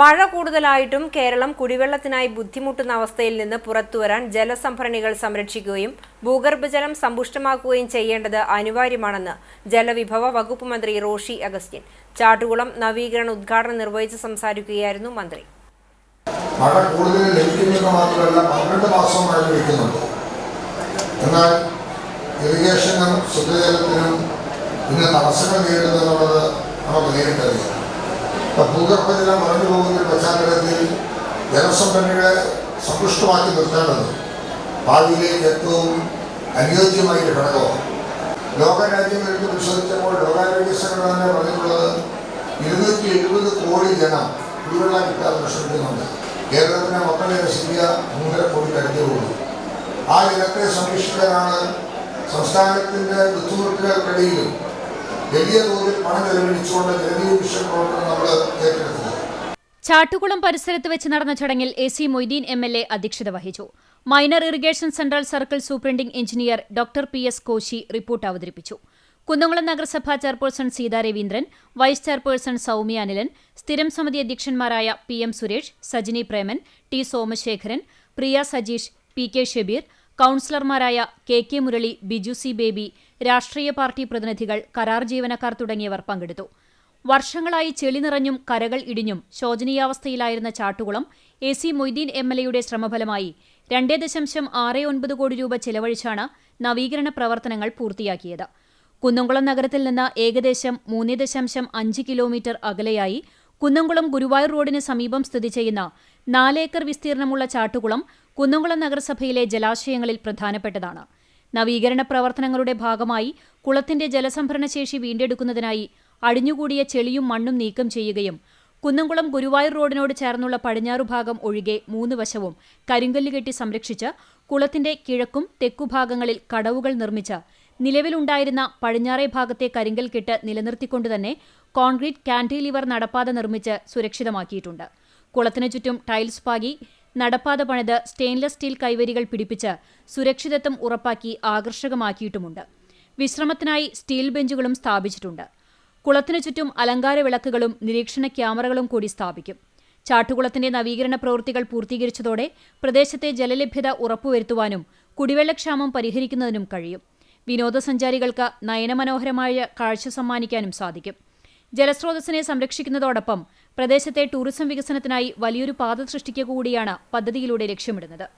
മഴ കൂടുതലായിട്ടും കേരളം കുടിവെള്ളത്തിനായി ബുദ്ധിമുട്ടുന്ന അവസ്ഥയിൽ നിന്ന് പുറത്തുവരാൻ ജലസംഭരണികൾ സംരക്ഷിക്കുകയും ഭൂഗർഭജലം സമ്പുഷ്ടമാക്കുകയും ചെയ്യേണ്ടത് അനിവാര്യമാണെന്ന് ജലവിഭവ വകുപ്പ് മന്ത്രി റോഷി അഗസ്റ്റിൻ. ചാട്ടുകുളം നവീകരണ ഉദ്ഘാടനം നിർവഹിച്ച് സംസാരിക്കുകയായിരുന്നു മന്ത്രി. മഴ കൂടുതൽ ലഭിക്കുമെന്ന് മാത്രമല്ല പന്ത്രണ്ട് മഴ ലഭിക്കുന്നുണ്ട്. എന്നാൽ ഇറിഗേഷനും ശുദ്ധജലത്തിനും ഇന്ന് തടസ്സങ്ങൾ നേരിടുന്നുള്ളത് നമുക്ക് നേരിട്ടറിയാം. ഭൂഗർഭജലം മറഞ്ഞു പോകുന്ന ഒരു പശ്ചാത്തലത്തിൽ ജലസംഭരണികളെ സമ്പുഷ്ടമാക്കി നിർത്തേണ്ടത് ഭാവിയിലേക്ക് ഏറ്റവും അനുയോജ്യമായ ഒരു ഘടകമാണ് ലോകരാജ്യങ്ങൾക്ക് പരിശോധിച്ചപ്പോൾ ലോകാരോഗ്യ സംഘടന പറഞ്ഞിട്ടുള്ളത് ഇരുന്നൂറ്റി എഴുപത് കോടി ജനം കുടിവെള്ളം കിട്ടാതെ വിഷമിക്കുന്നുണ്ട് കേരളത്തിനെ മക്കളെ രക്ഷിക്കുക മൂന്നര കോടി കഴിഞ്ഞുള്ളൂ ആ ജനത്തെ സംരക്ഷിക്കാനാണ് സംസ്ഥാനത്തിന്റെ ബുദ്ധിമുട്ടുകൾക്കിടയിലും വലിയ തോതിൽ പണം ചെലവഴിച്ചുകൊണ്ട് ജലജീവ മിഷൻ ചാട്ടുകുളം പരിസരത്ത് വെച്ച് നടന്ന ചടങ്ങിൽ A C Moideen M L A അധ്യക്ഷത വഹിച്ചു. Minor irrigation central circle superintending engineer doctor P S Koshy report അവതരിപ്പിച്ചു. കുന്നംകുളം നഗരസഭാ chairperson Seetha Raveendran vice chairperson Soumya Anilan സ്ഥിരം സമിതി അധ്യക്ഷന്മാരായ P M Suresh Sajini Preman T Somasekharan Priya Sajeesh P K Shabeer കൌൺസിലർമാരായ K K Murali Biju C Baby രാഷ്ട്രീയ party പ്രതിനിധികൾ കരാർ ജീവനക്കാർ തുടങ്ങിയവർ പങ്കെടുത്തു. വർഷങ്ങളായി ചെളി നിറഞ്ഞും കരകൾ ഇടിഞ്ഞും ശോചനീയാവസ്ഥയിലായിരുന്ന Chattukulam A C Moideen M L എയുടെ ശ്രമഫലമായി രണ്ടേ ദശാംശം ആറ് ഒൻപത് കോടി രൂപ ചെലവഴിച്ചാണ് നവീകരണ പ്രവർത്തനങ്ങൾ പൂർത്തിയാക്കിയത്. കുന്നംകുളം നഗരത്തിൽ നിന്ന് ഏകദേശം മൂന്ന് ദശാംശം അഞ്ച് കിലോമീറ്റർ അകലെയായി കുന്നംകുളം ഗുരുവായൂർ റോഡിന് സമീപം സ്ഥിതി ചെയ്യുന്ന നാലേക്കർ വിസ്തീർണമുള്ള ചാട്ടുകുളം കുന്നംകുളം നഗരസഭയിലെ ജലാശയങ്ങളിൽ പ്രധാനപ്പെട്ടതാണ്. നവീകരണ പ്രവർത്തനങ്ങളുടെ ഭാഗമായി കുളത്തിന്റെ ജലസംഭരണശേഷി വീണ്ടെടുക്കുന്നതിനായി അടിഞ്ഞുകൂടിയ ചെളിയും മണ്ണും നീക്കം ചെയ്യുകയും കുന്നംകുളം ഗുരുവായൂർ റോഡിനോട് ചേർന്നുള്ള പടിഞ്ഞാറു ഭാഗം ഒഴികെ മൂന്ന് വശവും കരിങ്കല്ല് കെട്ടി സംരക്ഷിച്ച് കുളത്തിന്റെ കിഴക്കും തെക്കുഭാഗങ്ങളിൽ കടവുകൾ നിർമ്മിച്ച് നിലവിലുണ്ടായിരുന്ന പടിഞ്ഞാറേ ഭാഗത്തെ കരിങ്കൽ കെട്ട് നിലനിർത്തിക്കൊണ്ടുതന്നെ കോൺക്രീറ്റ് കാന്റിലിവർ നടപ്പാത നിർമ്മിച്ച് സുരക്ഷിതമാക്കിയിട്ടുണ്ട്. കുളത്തിനു ചുറ്റും ടൈൽസ് പാകി നടപ്പാത പണിത് സ്റ്റെയിൻലെസ് സ്റ്റീൽ കൈവരികൾ പിടിപ്പിച്ച് സുരക്ഷിതത്വം ഉറപ്പാക്കി ആകർഷകമാക്കിയിട്ടുമുണ്ട്. വിശ്രമത്തിനായി സ്റ്റീൽ ബെഞ്ചുകളും സ്ഥാപിച്ചിട്ടുണ്ട്. കുളത്തിനു ചുറ്റും അലങ്കാര വിളക്കുകളും നിരീക്ഷണ ക്യാമറകളും കൂടി സ്ഥാപിക്കും. ചാട്ടുകുളത്തിന്റെ നവീകരണ പ്രവൃത്തികൾ പൂർത്തീകരിച്ചതോടെ പ്രദേശത്തെ ജലലഭ്യത ഉറപ്പുവരുത്തുവാനും കുടിവെള്ളക്ഷാമം പരിഹരിക്കുന്നതിനും കഴിയും. വിനോദസഞ്ചാരികൾക്ക് നയനമനോഹരമായ കാഴ്ച സമ്മാനിക്കാനും സാധിക്കും. ജലസ്രോതസ്സിനെ സംരക്ഷിക്കുന്നതോടൊപ്പം പ്രദേശത്തെ ടൂറിസം വികസനത്തിനായി വലിയൊരു പാത സൃഷ്ടിക്കുക കൂടിയാണ് പദ്ധതിയിലൂടെ ലക്ഷ്യമിടുന്നത്.